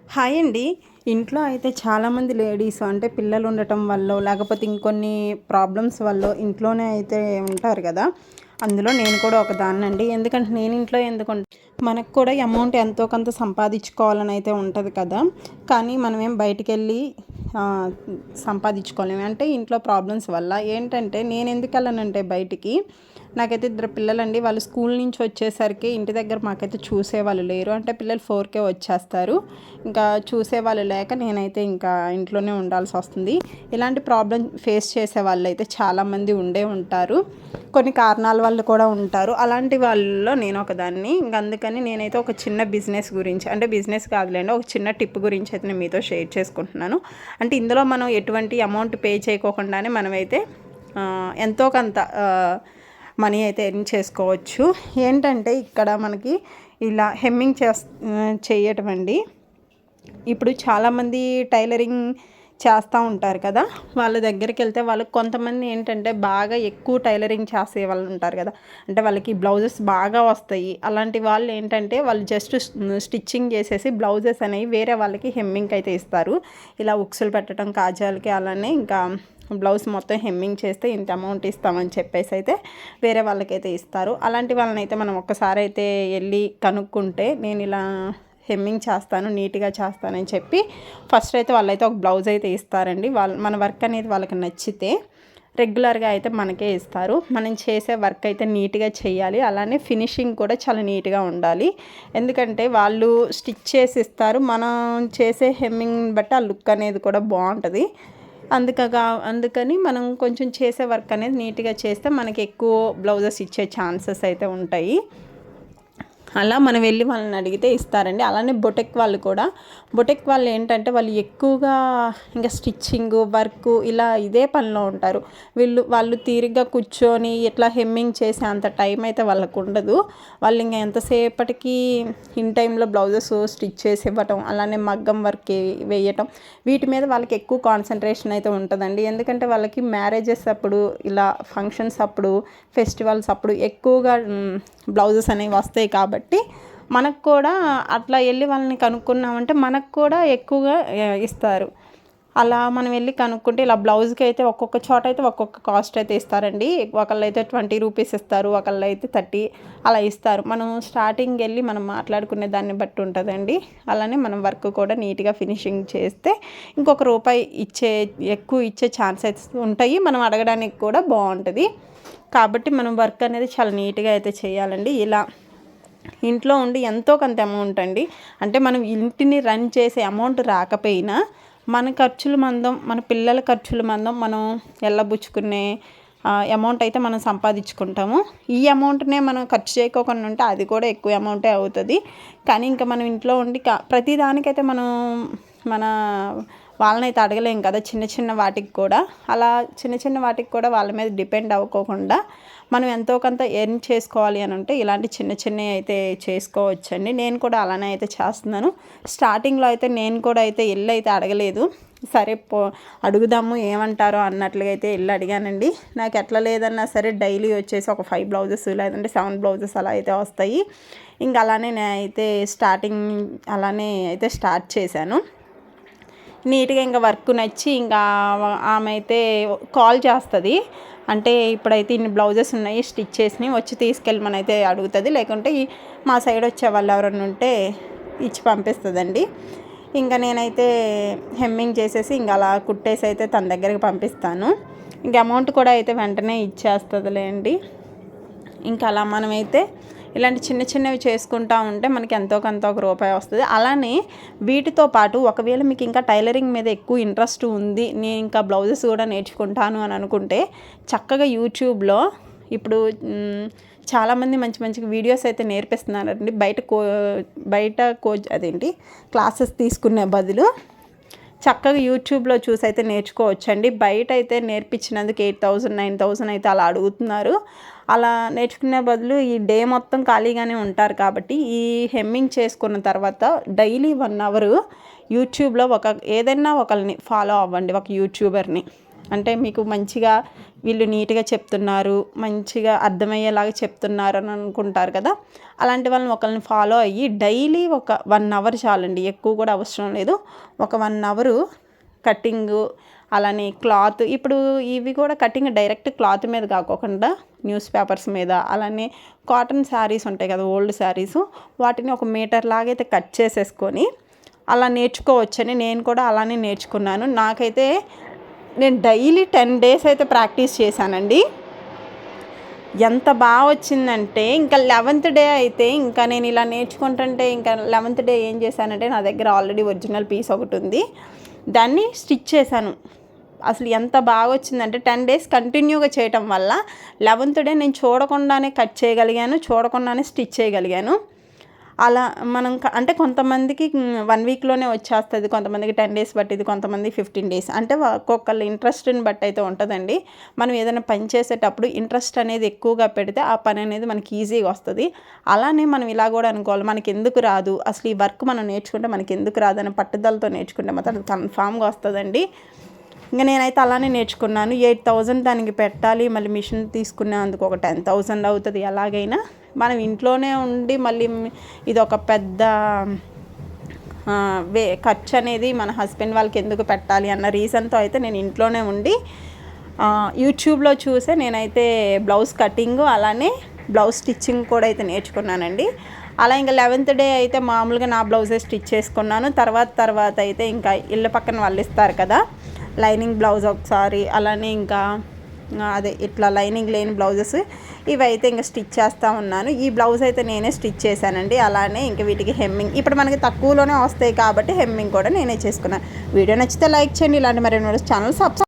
Hi అండి. ఇంట్లో అయితే చాలామంది లేడీస్ అంటే పిల్లలు ఉండటం వల్ల లేకపోతే ఇంకొన్ని ప్రాబ్లమ్స్ వల్ల ఇంట్లోనే అయితే ఉంటారు కదా. అందులో నేను కూడా ఒక దాన్నండి ఎందుకంటే నేను ఇంట్లో ఎందుకు మనకు కూడా అమౌంట్ ఎంతో కొంత సంపాదించుకోవాలని అయితే ఉంటుంది కదా. కానీ మనమేం బయటికి వెళ్ళి సంపాదించుకోలేము. అంటే ఇంట్లో ప్రాబ్లమ్స్ వల్ల. ఏంటంటే నేను ఎందుకు వెళ్ళానంటే బయటికి నాకైతే ఇద్దరు పిల్లలండి. వాళ్ళు స్కూల్ నుంచి వచ్చేసరికి ఇంటి దగ్గర మాకైతే చూసేవాళ్ళు లేరు. అంటే పిల్లలు ఫోర్కే వచ్చేస్తారు. ఇంకా చూసేవాళ్ళు లేక నేనైతే ఇంకా ఇంట్లోనే ఉండాల్సి వస్తుంది. ఇలాంటి ప్రాబ్లం ఫేస్ చేసే వాళ్ళు అయితే చాలామంది ఉండే ఉంటారు. కొన్ని కారణాల వల్ల కూడా ఉంటారు. అలాంటి వాళ్ళలో నేను ఒకదాన్ని. ఇంకా అందుకని నేనైతే ఒక చిన్న బిజినెస్ గురించి అంటే బిజినెస్ కాదులేండి ఒక చిన్న టిప్ గురించి అయితే నేను మీతో షేర్ చేసుకుంటున్నాను. అంటే ఇందులో మనం ఎటువంటి అమౌంట్ పే చేయకోకుండానే మనమైతే ఎంతో కొంత మనీ అయితే ఎర్న్ చేసుకోవచ్చు. ఏంటంటే ఇక్కడ మనకి ఇలా హెమ్మింగ్ చేస్ చేయటం అండి. ఇప్పుడు చాలామంది టైలరింగ్ చేస్తూ ఉంటారు కదా వాళ్ళ దగ్గరికి వెళ్తే వాళ్ళకి కొంతమంది ఏంటంటే బాగా ఎక్కువ టైలరింగ్ చేసే వాళ్ళు ఉంటారు కదా. అంటే వాళ్ళకి బ్లౌజెస్ బాగా వస్తాయి. అలాంటి వాళ్ళు ఏంటంటే వాళ్ళు జస్ట్ స్టిచ్చింగ్ చేసేసి బ్లౌజెస్ అనేవి వేరే వాళ్ళకి హెమ్మింగ్ అయితే ఇస్తారు. ఇలా ఉక్సులు పెట్టడం కాజాలకి అలానే ఇంకా బ్లౌజ్ మొత్తం హెమ్మింగ్ చేస్తే ఇంత అమౌంట్ ఇస్తామని చెప్పేసి అయితే వేరే వాళ్ళకైతే ఇస్తారు. అలాంటి వాళ్ళని అయితే మనం ఒక్కసారి అయితే వెళ్ళి కనుక్కుంటే నేను ఇలా హెమ్మింగ్ చేస్తాను నీట్గా చేస్తానని చెప్పి ఫస్ట్ అయితే వాళ్ళైతే ఒక బ్లౌజ్ అయితే ఇస్తారండి. వాళ్ళ మన వర్క్ అనేది వాళ్ళకి నచ్చితే రెగ్యులర్గా అయితే మనకే ఇస్తారు. మనం చేసే వర్క్ అయితే నీట్గా చేయాలి. అలానే ఫినిషింగ్ కూడా చాలా నీట్గా ఉండాలి. ఎందుకంటే వాళ్ళు స్టిచ్ చేసి ఇస్తారు. మనం చేసే హెమ్మింగ్ బట్టి ఆ లుక్ అనేది కూడా బాగుంటుంది. అందుకగా అందుకని మనం కొంచెం చేసే వర్క్ అనేది నీట్గా చేస్తే మనకి ఎక్కువ బ్లౌజెస్ ఇచ్చే ఛాన్సెస్ అయితే ఉంటాయి. అలా మనం వెళ్ళి వాళ్ళని అడిగితే ఇస్తారండి. అలానే బొటెక్ వాళ్ళు కూడా. బొటెక్ వాళ్ళు ఏంటంటే వాళ్ళు ఎక్కువగా ఇంకా స్టిచ్చింగ్ వర్క్ ఇలా ఇదే పనిలో ఉంటారు. వీళ్ళు వాళ్ళు తీరిగ్గా కూర్చొని ఇట్లా హెమ్మింగ్ చేసే అంత టైం అయితే వాళ్ళకు ఉండదు. వాళ్ళు ఇంకా ఎంతసేపటికి ఇన్ టైంలో బ్లౌజెస్ స్టిచ్ చేసి ఇవ్వటం అలానే మగ్గం వర్క్ వేయటం వీటి మీద వాళ్ళకి ఎక్కువ కాన్సన్ట్రేషన్ అయితే ఉంటుందండి. ఎందుకంటే వాళ్ళకి మ్యారేజెస్ అప్పుడు ఇలా ఫంక్షన్స్ అప్పుడు ఫెస్టివల్స్ అప్పుడు ఎక్కువగా బ్లౌజెస్ అనేవి వస్తాయి కాబట్టి కాబట్టి మనకు కూడా అట్లా వెళ్ళి వాళ్ళని కనుక్కున్నామంటే మనకు కూడా ఎక్కువగా ఇస్తారు. అలా మనం వెళ్ళి కనుక్కుంటే ఇలా బ్లౌజ్కి అయితే ఒక్కొక్క చోట అయితే ఒక్కొక్క కాస్ట్ అయితే ఇస్తారండి. ఒకళ్ళు అయితే ట్వంటీ రూపీస్ ఇస్తారు ఒకళ్ళు అయితే థర్టీ అలా ఇస్తారు. మనం స్టార్టింగ్ వెళ్ళి మనం మాట్లాడుకునే దాన్ని బట్టి ఉంటుందండి. అలానే మనం వర్క్ కూడా నీట్గా ఫినిషింగ్ చేస్తే ఇంకొక రూపాయి ఇచ్చే ఎక్కువ ఇచ్చే ఛాన్సెస్ ఉంటాయి. మనం అడగడానికి కూడా బాగుంటుంది. కాబట్టి మనం వర్క్ అనేది చాలా నీట్గా అయితే చేయాలండి. ఇలా ఇంట్లో ఉండి ఎంతో కొంత అమౌంట్ అండి. అంటే మనం ఇంటిని రన్ చేసే అమౌంట్ రాకపోయినా మన ఖర్చులు మందం మన పిల్లల ఖర్చులు మందం మనం ఎల్లబుచ్చుకునే అమౌంట్ అయితే మనం సంపాదించుకుంటాము. ఈ అమౌంట్నే మనం ఖర్చు చేయకోకుండా ఉంటే అది కూడా ఎక్కువ అమౌంటే అవుతుంది. కానీ ఇంకా మనం ఇంట్లో ఉండి ప్రతిదానికైతే మనం మన వాళ్ళనైతే అడగలేం కదా చిన్న చిన్న వాటికి కూడా. అలా చిన్న చిన్న వాటికి కూడా వాళ్ళ మీద డిపెండ్ అవ్వకోకుండా మనం ఎంతో కొంత ఎర్న్ చేసుకోవాలి అని అంటే ఇలాంటి చిన్న చిన్నవి అయితే చేసుకోవచ్చండి. నేను కూడా అలానే అయితే చేస్తున్నాను. స్టార్టింగ్లో అయితే నేను కూడా అయితే ఇల్లు అయితే అడగలేదు. సరే పో అడుగుదాము ఏమంటారో అన్నట్లుగా అయితే వెళ్ళి అడిగానండి. నాకు ఎట్లా లేదన్నా సరే డైలీ వచ్చేసి ఒక ఫైవ్ బ్లౌజెస్ లేదంటే సెవెన్ బ్లౌజెస్ అలా అయితే వస్తాయి. ఇంకా అలానే నేనైతే స్టార్టింగ్ అలానే అయితే స్టార్ట్ చేశాను. నీట్గా ఇంకా వర్క్ నచ్చి ఇంకా ఆమె అయితే కాల్ చేస్తుంది. అంటే ఇప్పుడైతే ఇన్ని బ్లౌజెస్ ఉన్నాయి స్టిచ్ చేసినవి వచ్చి తీసుకెళ్ళమని అయితే అడుగుతుంది. లేకుంటే మా సైడ్ వచ్చే వాళ్ళు ఎవరైనా ఉంటే ఇచ్చి పంపిస్తుందండి. ఇంకా నేనైతే హెమ్మింగ్ చేసేసి ఇంకా అలా కుట్టేసి అయితే తన దగ్గరికి పంపిస్తాను. ఇంకా అమౌంట్ కూడా అయితే వెంటనే ఇచ్చేస్తుందిలే అండి ఇంకా అలా మనమైతే ఇలాంటి చిన్న చిన్నవి చేసుకుంటా ఉంటే మనకి ఎంతో కొంత ఒక రూపాయి వస్తుంది. అలానే వీటితో పాటు ఒకవేళ మీకు ఇంకా టైలరింగ్ మీద ఎక్కువ ఇంట్రెస్ట్ ఉంది నేను ఇంకా బ్లౌజెస్ కూడా నేర్చుకుంటాను అని అనుకుంటే చక్కగా యూట్యూబ్లో ఇప్పుడు చాలామంది మంచి మంచి వీడియోస్ అయితే నేర్పిస్తున్నారండి. బయట కో బయట కోచ్ అదేంటి క్లాసెస్ తీసుకునే బదులు చక్కగా యూట్యూబ్లో చూసి అయితే నేర్చుకోవచ్చండి. బయట అయితే నేర్పించినందుకు ఎయిట్ థౌజండ్ నైన్ థౌజండ్ అయితే అలా అడుగుతున్నారు. అలా నేర్చుకునే బదులు ఈ డే మొత్తం ఖాళీగానే ఉంటారు కాబట్టి ఈ హెమ్మింగ్ చేసుకున్న తర్వాత డైలీ వన్ అవర్ యూట్యూబ్లో ఒక ఏదైనా ఒకరిని ఫాలో అవ్వండి ఒక యూట్యూబర్ని. అంటే మీకు మంచిగా వీళ్ళు నీట్గా చెప్తున్నారు మంచిగా అర్థమయ్యేలాగా చెప్తున్నారు అని అనుకుంటారు కదా. అలాంటి వాళ్ళని ఒకరిని ఫాలో అయ్యి డైలీ ఒక వన్ అవర్ చాలండి ఎక్కువ కూడా అవసరం లేదు. ఒక వన్ అవరు కటింగు అలానే క్లాత్. ఇప్పుడు ఇవి కూడా కటింగ్ డైరెక్ట్ క్లాత్ మీద కాకోకుండా న్యూస్ పేపర్స్ మీద అలానే కాటన్ శారీస్ ఉంటాయి కదా ఓల్డ్ శారీస్. వాటిని ఒక మీటర్ లాగైతే కట్ చేసేసుకొని అలా నేర్చుకోవచ్చని నేను కూడా అలానే నేర్చుకున్నాను. నాకైతే నేను డైలీ టెన్ డేస్ అయితే ప్రాక్టీస్ చేశానండి. ఎంత బాగా వచ్చిందంటే ఇంకా లెవెంత్ డే అయితే ఇంకా నేను ఇలా నేర్చుకుంటుంటే ఇంకా లెవెంత్ డే ఏం చేశానంటే నా దగ్గర ఆల్రెడీ ఒరిజినల్ పీస్ ఒకటి ఉంది. దాన్ని స్టిచ్ చేశాను. అసలు ఎంత బాగా వచ్చిందంటే టెన్ డేస్ కంటిన్యూగా చేయటం వల్ల లెవెన్త్ డే నేను చూడకుండానే కట్ చేయగలిగాను చూడకుండానే స్టిచ్ చేయగలిగాను. అలా మనం అంటే కొంతమందికి వన్ వీక్లోనే వచ్చేస్తుంది కొంతమందికి టెన్ డేస్ పట్టింది కొంతమంది ఫిఫ్టీన్ డేస్ అంటే ఒక్కొక్కళ్ళ ఇంట్రెస్ట్ని బట్టి అయితే ఉంటుందండి. మనం ఏదైనా పని చేసేటప్పుడు ఇంట్రెస్ట్ అనేది ఎక్కువగా పెడితే ఆ పని అనేది మనకి ఈజీగా వస్తుంది. అలానే మనం ఇలా కూడా అనుకోవాలి మనకి ఎందుకు రాదు? అసలు ఈ వర్క్ మనం నేర్చుకుంటే మనకి ఎందుకు రాదు అని పట్టుదలతో నేర్చుకుంటే మాత్రం కన్ఫామ్గా వస్తుందండి. ఇంకా నేనైతే అలానే నేర్చుకున్నాను. ఎయిట్ థౌజండ్ దానికి పెట్టాలి మళ్ళీ మిషన్ తీసుకునేందుకు ఒక టెన్ థౌజండ్ అవుతుంది ఎలాగైనా. మనం ఇంట్లోనే ఉండి మళ్ళీ ఇది ఒక పెద్ద వే ఖర్చు అనేది మన హస్బెండ్ వాళ్ళకి ఎందుకు పెట్టాలి అన్న రీజన్తో అయితే నేను ఇంట్లోనే ఉండి యూట్యూబ్లో చూసే నేనైతే బ్లౌజ్ కటింగ్ అలానే బ్లౌజ్ స్టిచ్చింగ్ కూడా అయితే నేర్చుకున్నానండి. అలా ఇంకా లెవెన్త్ డే అయితే మామూలుగా నా బ్లౌజే స్టిచ్ చేసుకున్నాను. తర్వాత తర్వాత అయితే ఇంకా ఇళ్ళ పక్కన వాళ్ళు ఇస్తారు కదా లైనింగ్ బ్లౌజ్ ఒకసారి అలానే ఇంకా అదే ఇట్లా లైనింగ్ లేని బ్లౌజెస్ ఇవైతే ఇంకా స్టిచ్ చేస్తూ ఉన్నాను. ఈ బ్లౌజ్ అయితే నేనే స్టిచ్ చేశానండి. అలానే ఇంకా వీటికి హెమ్మింగ్ ఇప్పుడు మనకి తక్కువలోనే వస్తాయి కాబట్టి హెమ్మింగ్ కూడా నేనే చేసుకున్నాను. వీడియో నచ్చితే లైక్ చేయండి. ఇలాంటి మరి ఛానల్ సబ్స్క్రైబ్